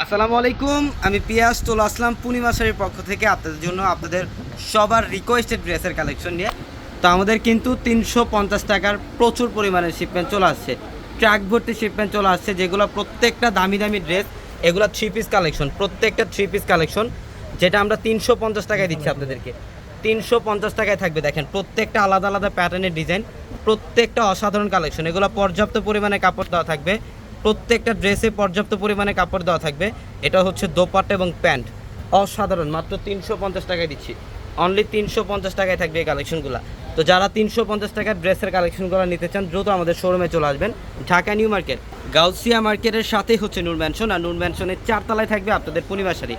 আসসালামু আলাইকুম, আমি পিয়াস তোল আসলাম পূর্ণিমাশারির পক্ষ থেকে আপনাদের জন্য আপনাদের সবার রিকোয়েস্টেড ড্রেসের কালেকশন নিয়ে। তো আমাদের কিন্তু তিনশো পঞ্চাশ টাকার প্রচুর পরিমাণে শিপমেন্ট চলে আসছে। ট্র্যাক ভর্তি শিপমেন্ট চলে আসছে, যেগুলো প্রত্যেকটা দামি দামি ড্রেস এগুলো থ্রি পিস কালেকশন প্রত্যেকটা থ্রি পিস কালেকশন যেটা আমরা তিনশো পঞ্চাশ টাকায় দিচ্ছি আপনাদেরকে। তিনশো পঞ্চাশ টাকায় থাকবে, দেখেন, প্রত্যেকটা আলাদা আলাদা প্যাটার্নের ডিজাইন প্রত্যেকটা অসাধারণ কালেকশন এগুলো পর্যাপ্ত পরিমাণে কাপড় দেওয়া থাকবে। প্রত্যেকটা ড্রেসে পর্যাপ্ত পরিমাণে কাপড় দেওয়া থাকবে। এটা হচ্ছে দোপাট্টা এবং প্যান্ট। অসাধারণ, মাত্র তিনশো পঞ্চাশ টাকায় দিচ্ছি। অনলি তিনশো পঞ্চাশ টাকায় থাকবে এই কালেকশনগুলো। তো যারা তিনশো পঞ্চাশ টাকার ড্রেসের কালেকশনগুলো নিতে চান, দ্রুত আমাদের শোরুমে চলে আসবেন। Dhaka new market. গাউসিয়া মার্কেটের সাথেই হচ্ছে নূর ম্যানশন। আর নূর ম্যানশনের চারতলায় থাকবে আপনাদের পূর্ণিমা শাড়ি।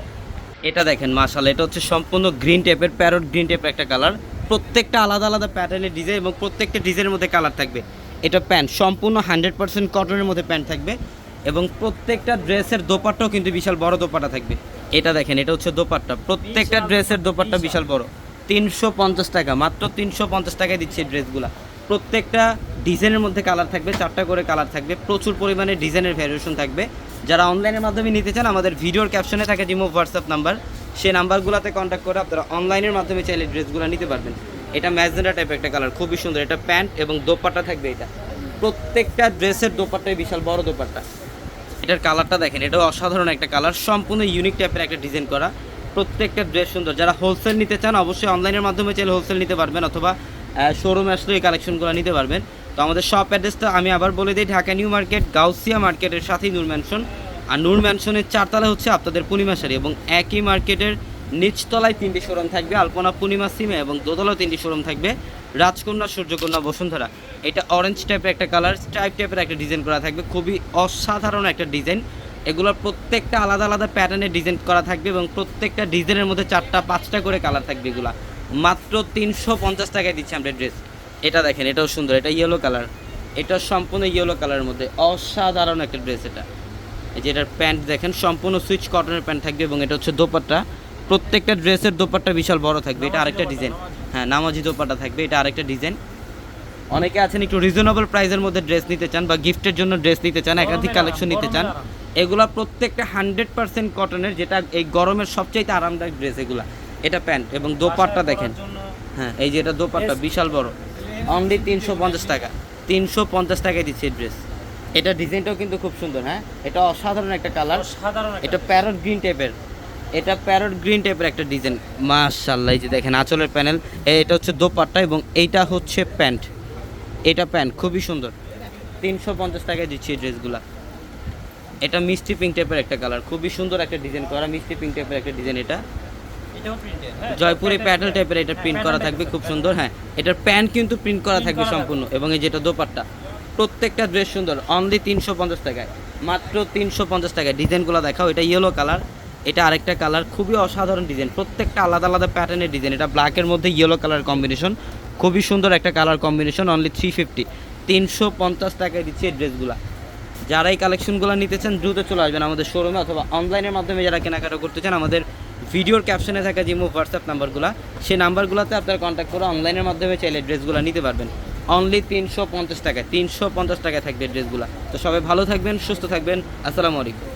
এটা দেখেন মাশাল এটা হচ্ছে সম্পূর্ণ গ্রিন টেপের প্যারট গ্রিন টেপের একটা কালার প্রত্যেকটা আলাদা আলাদা প্যাটার্নের ডিজাইন এবং প্রত্যেকটা ডিজাইনের মধ্যে কালার থাকবে। এটা প্যান্ট সম্পূর্ণ হান্ড্রেড পার্সেন্ট কটনের মধ্যে প্যান্ট থাকবে এবং প্রত্যেকটা ড্রেসের দোপাট্টাও কিন্তু বিশাল বড় দোপাট্টা থাকবে। এটা দেখেন এটা হচ্ছে দোপাট্টা প্রত্যেকটা ড্রেসের দোপাট্টা বিশাল বড়। তিনশো পঞ্চাশ টাকা মাত্র তিনশো পঞ্চাশ টাকায় দিচ্ছে এই ড্রেসগুলো। প্রত্যেকটা ডিজাইনের মধ্যে কালার থাকবে চারটা করে কালার থাকবে প্রচুর পরিমাণে ডিজাইনের ভ্যারিয়েশন থাকবে। যারা অনলাইনের মাধ্যমে নিতে চান আমাদের ভিডিওর ক্যাপশনে থাকে রিমুভ হোয়াটসঅ্যাপ নাম্বার। সেই নাম্বারগুলোতে কন্ট্যাক্ট করে আপনারা অনলাইনের মাধ্যমে চাইলে ড্রেসগুলো নিতে পারবেন। এটা ম্যাজেন্ডা টাইপের একটা কালার খুবই সুন্দর। এটা প্যান্ট এবং দোপাট্টা থাকবে এটা। প্রত্যেকটা ড্রেসের দোপাট্টাই বিশাল বড় দোপাট্টা। এটার কালারটা দেখেন এটা অসাধারণ একটা কালার সম্পূর্ণ ইউনিক টাইপের একটা ডিজাইন করা। প্রত্যেকটা ড্রেস সুন্দর। যারা হোলসেল নিতে চান, অবশ্যই অনলাইনের মাধ্যমে চাইলে হোলসেল নিতে পারবেন অথবা শোরুমে আসলে এই কালেকশনগুলো নিতে পারবেন। তো আমাদের শপ অ্যাড্রেসটা আমি আবার বলে দিই, ঢাকা নিউ মার্কেট, গাউসিয়া মার্কেটের সাথেই নূর ম্যানশন আর নূর ম্যানশনের চারতলা হচ্ছে আপনাদের পূর্ণিমা শাড়ি এবং একই মার্কেটের নিচতলায় তিনটি শোরুম থাকবে, আলপনা পূর্ণিমা সিমে এবং দোতলায় তিনটি শোরুম থাকবে, রাজকন্যা, সূর্যকন্যা, বসুন্ধরা। এটা অরেঞ্জ টাইপের একটা কালার স্ট্রাইপ টাইপের একটা ডিজাইন করা থাকবে, খুবই অসাধারণ একটা ডিজাইন এগুলোর প্রত্যেকটা আলাদা আলাদা প্যাটার্নে ডিজাইন করা থাকবে এবং প্রত্যেকটা ডিজাইনের মধ্যে চারটা, পাঁচটা করে কালার থাকবে এগুলা। মাত্র তিনশো পঞ্চাশ টাকায় দিচ্ছি আমরা ড্রেস এটা দেখেন, এটাও সুন্দর, এটা ইয়েলো কালার এটা সম্পূর্ণ ইয়েলো কালারের মধ্যে। অসাধারণ একটা ড্রেস এটা। এই যে এটার প্যান্ট দেখেন, সম্পূর্ণ সুইচ কটনের প্যান্ট থাকবে এবং এটা হচ্ছে দোপাট্টা। প্রত্যেকটা ড্রেসের দোপাট্টা বিশাল বড় থাকবে এটা আরেকটা ডিজাইন। হ্যাঁ নামাজি দোপাট্টা থাকবে এটা আরেকটা ডিজাইন। অনেকে আছেন একটু রিজনেবল প্রাইসের মধ্যে ড্রেস নিতে চান বা গিফটের জন্য ড্রেস নিতে চান একাধিক কালেকশন নিতে চান। এগুলা প্রত্যেকটা হান্ড্রেড পার্সেন্ট কটনের যেটা এই গরমের সবচাইতে আরামদায়ক ড্রেস এগুলা। এটা প্যান্ট এবং দোপাট্টা দেখেন। হ্যাঁ এই যে এটা দোপাট্টা বিশাল বড়। অনলি তিনশো পঞ্চাশ টাকা। তিনশো পঞ্চাশ টাকায় দিচ্ছে ড্রেস এটা ডিজাইনটাও কিন্তু খুব সুন্দর হ্যাঁ? এটা অসাধারণ একটা কালার সাধারণ এটা প্যারট গ্রিন টাইপের এটা প্যারট গ্রিন টাইপের একটা ডিজাইন। মাশাল্লাহ এই যে দেখেন আঁচলের প্যানেল। এটা হচ্ছে দোপাট্টা এবং এইটা হচ্ছে প্যান্ট। এটা প্যান্ট খুবই সুন্দর। তিনশো পঞ্চাশ টাকায় দিচ্ছি এই ড্রেসগুলা। এটা মিষ্টি পিঙ্ক টাইপের একটা কালার খুবই সুন্দর একটা ডিজাইন করা মিষ্টি পিঙ্ক টাইপের একটা ডিজাইন এটা। হ্যাঁ। জয়পুরি প্যাটেল টাইপের এটা প্রিন্ট করা থাকবে খুব সুন্দর হ্যাঁ। এটার প্যান্ট কিন্তু প্রিন্ট করা থাকবে সম্পূর্ণ এবং এই যেটা দোপাট্টা প্রত্যেকটা ড্রেস সুন্দর অনলি তিনশো পঞ্চাশ টাকায় মাত্র তিনশো পঞ্চাশ টাকায়। ডিজাইনগুলো দেখাও এটা ইয়েলো কালার এটা আরেকটা কালার খুবই অসাধারণ ডিজাইন প্রত্যেকটা আলাদা আলাদা প্যাটার্নের ডিজাইন এটা ব্ল্যাকের মধ্যে ইয়েলো কালার কম্বিনেশন খুবই সুন্দর একটা colour combination only three fifty তিনশো পঞ্চাশ টাকায় দিচ্ছে এই ড্রেসগুলা যারা এই কালেকশনগুলো নিতে চান, দ্রুত চলে আসবেন আমাদের শোরুমে অথবা অনলাইনের মাধ্যমে যারা কেনাকাটা করতে চান, আমাদের ভিডিওর ক্যাপশনে থাকা যে হোয়াটসঅ্যাপ নাম্বারগুলো সেই নাম্বারগুলোতে আপনারা কন্ট্যাক্ট করে অনলাইনের মাধ্যমে চাইলে ড্রেসগুলো নিতে পারবেন। অনলি তিনশো পঞ্চাশ টাকায়, তিনশো পঞ্চাশ টাকায় থাকবে ড্রেসগুলো তো সবাই ভালো থাকবেন, সুস্থ থাকবেন, আসসালামু আলাইকুম।